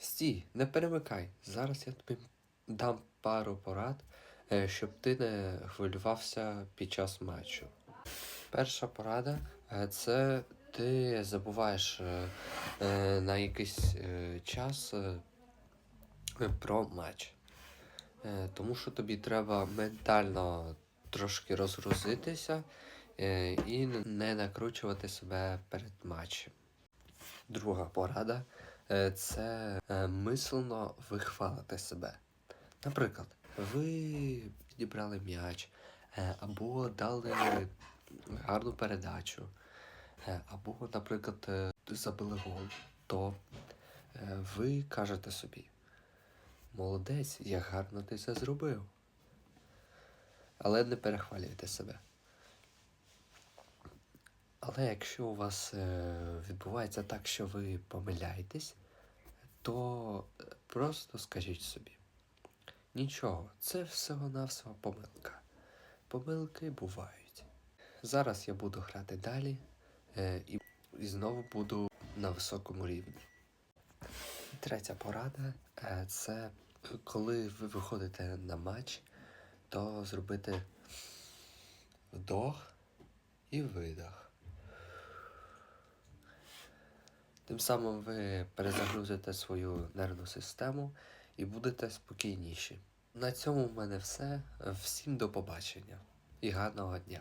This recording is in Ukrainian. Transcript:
Стій, не перемикай. Зараз я тобі дам пару порад, е, щоб ти не хвилювався під час матчу. Перша порада е, це ти забуваєш е, на якийсь час про матч. Тому що тобі треба ментально трошки розгрузитися і не накручувати себе перед матчем. Друга порада це е, мислено вихвалити себе. Наприклад, ви підібрали м'яч, е, або дали гарну передачу, е, або, наприклад, е, забили гол, то е, ви кажете собі: молодець, як гарно ти це зробив. Але не перехвалюйте себе. Але якщо у вас е, відбувається так, що ви помиляєтесь, то е, просто скажіть собі. Нічого, це всього-навсього помилка. Помилки бувають. Зараз я буду грати далі е, і, і знову буду на високому рівні. Третя порада е, це коли ви виходите на матч, то зробити вдох і видох. Тим самим ви перезагрузите свою нервну систему і будете спокійніші. На цьому в мене все. Всім до побачення і гарного дня!